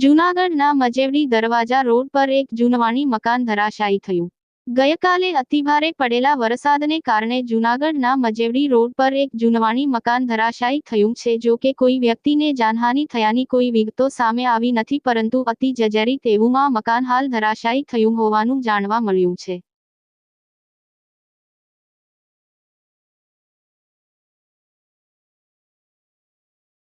જૂનાગઢના મજેવડી દરવાજા રોડ પર એક જૂનવાણી મકાન ધરાશાયી થયું. ગઈકાલે અતિભારે પડેલા વરસાદને કારણે જૂનાગઢના મજેવડી રોડ પર એક જૂનવાણી મકાન ધરાશાયી થયું છે જો કે કોઈ વ્યક્તિને જાનહાનિ થયાની કોઈ વિગતો સામે આવી નથી પરંતુ અતિ જજેરી તેવુંમાં મકાન હાલ ધરાશાયી થયું હોવાનું જાણવા મળ્યું છે.